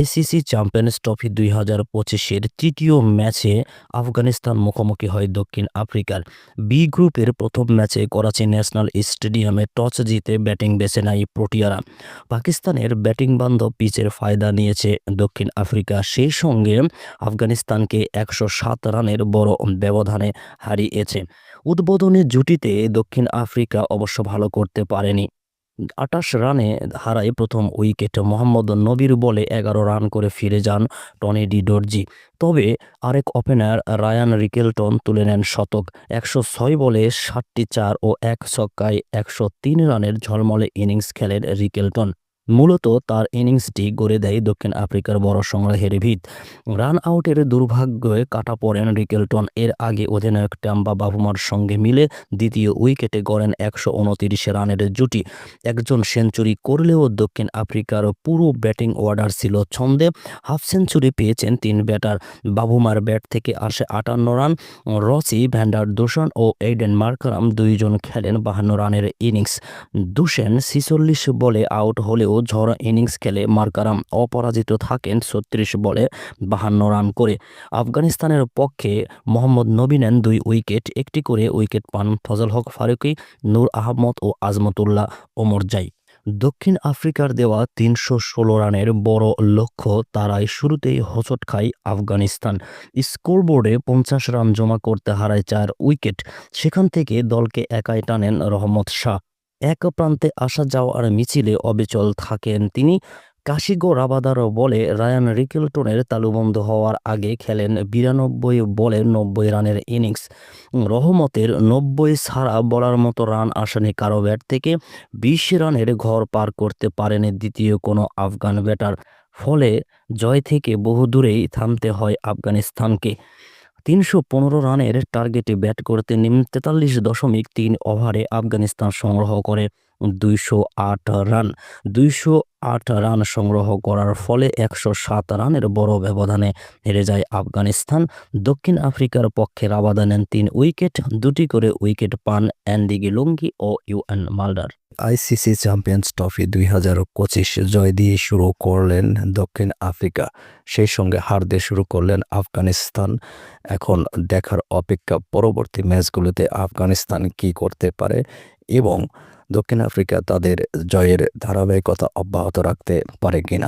ICC champions trophy দুই হাজার পঁচিশের তৃতীয় ম্যাচে আফগানিস্তান মুখোমুখি হয় দক্ষিণ আফ্রিকার। বি গ্রুপের প্রথম ম্যাচে করাচি ন্যাশনাল স্টেডিয়ামে টস জিতে ব্যাটিং বেছে নেয় প্রোটিয়ারা। পাকিস্তানের ব্যাটিং বান্ধব পিচের ফায়দা নিয়েছে দক্ষিণ আফ্রিকা। সেই সঙ্গে আফগানিস্তানকে একশো সাত রানের বড় ব্যবধানে হারিয়েছে। উদ্বোধনী জুটিতে দক্ষিণ আফ্রিকা অবশ্য ভালো করতে পারেনি। আটাশ রানে হারায় প্রথম উইকেট। মোহাম্মদ নবীর বলে এগারো রান করে ফিরে যান টনি ডি ডর্জি তবে আরেক ওপেনার রায়ান রিকেলটন তুলে নেন শতক। একশো ছয় বলে ষাটটি চার ও এক ছক্কায় একশো তিন রানের ঝলমলে ইনিংস খেলেন রিকেলটন। মূলত তার ইনিংসটি গড়ে দেয় দক্ষিণ আফ্রিকার বড় সংগ্রহের ভিত। রান আউটের দুর্ভাগ্যে কাটা পড়েন রিকেলটন। এর আগে অধিনায়ক ট্যাম্বা বাবুমার সঙ্গে মিলে দ্বিতীয় উইকেটে গড়েন একশো উনতিরিশ রানের জুটি। একজন সেঞ্চুরি করলেও দক্ষিণ আফ্রিকার পুরো ব্যাটিং অর্ডার ছিল ছন্দে। হাফ সেঞ্চুরি পেয়েছেন তিন ব্যাটার। বাবুমার ব্যাট থেকে আসে আটান্ন রান। রসি, ভ্যান্ডার দূষণ ও এইডেন মার্কারাম দুইজন খেলেন বাহান্ন রানের ইনিংস। দুশেন ছিচল্লিশ বলে আউট হলেও ঝড় ইনিংস খেলে মার্কারাম অপরাজিত থাকেন ছত্রিশ বলে বাহান্ন রান করে। আফগানিস্তানের পক্ষে মোহাম্মদ নবী নেন দুই উইকেট, একটি করে উইকেট পান ফজল হক ফারুকি, নূর আহমদ ও আজমতুল্লাহ ওমর জাই। দক্ষিণ আফ্রিকার দেওয়া তিনশো ষোলো রানের বড় লক্ষ্য তারাই শুরুতেই হোঁচট খায় আফগানিস্তান। স্কোরবোর্ডে পঞ্চাশ রান জমা করতে হারায় চার উইকেট, সেখান থেকে দলকে একাই টানেন রহমত শাহ। এক প্রান্তে আসা যাওয়ার মিছিলে অবিচল থাকেন তিনি। কাশিগো রাবাদার বলে রায়ান রিকেলটনের তালুবন্ধ হওয়ার আগে খেলেন বিরানব্বই বলে নব্বই রানের ইনিংস। রহমতের নব্বই ছাড়া বলার মতো রান আসেনি কারও ব্যাট থেকে। বিশ রানের ঘর পার করতে পারেনি দ্বিতীয় কোনো আফগান ব্যাটার। ফলে জয় থেকে বহু দূরেই থামতে হয় আফগানিস্তানকে। তিনশো পনেরো রানের টার্গেটে ব্যাট করতে নেমে তেতাল্লিশ দশমিক তিন ওভারে আফগানিস্তান সংগ্রহ করে। দুইশো আট রান। দুইশো আট রান সংগ্রহ করার ফলে একশো সাত রানের বড় ব্যবধানে হেরে যায় আফগানিস্তান। দক্ষিণ আফ্রিকার পক্ষে রাবাদা নেন তিন উইকেট, দুটি করে উইকেট পান অ্যান্ডি গিলুঙ্গি ও Wiaan Mulder ICC Champions Trophy দুই হাজার পঁচিশ জয় দিয়ে শুরু করলেন দক্ষিণ আফ্রিকা। সেই সঙ্গে হার দিয়ে শুরু করলেন আফগানিস্তান। এখন দেখার অপেক্ষা পরবর্তী ম্যাচগুলোতে আফগানিস্তান কি করতে পারে এবং দক্ষিণ আফ্রিকা তাদের জয়ের ধারাবাহিকতা অব্যাহত রাখতে পারে কিনা?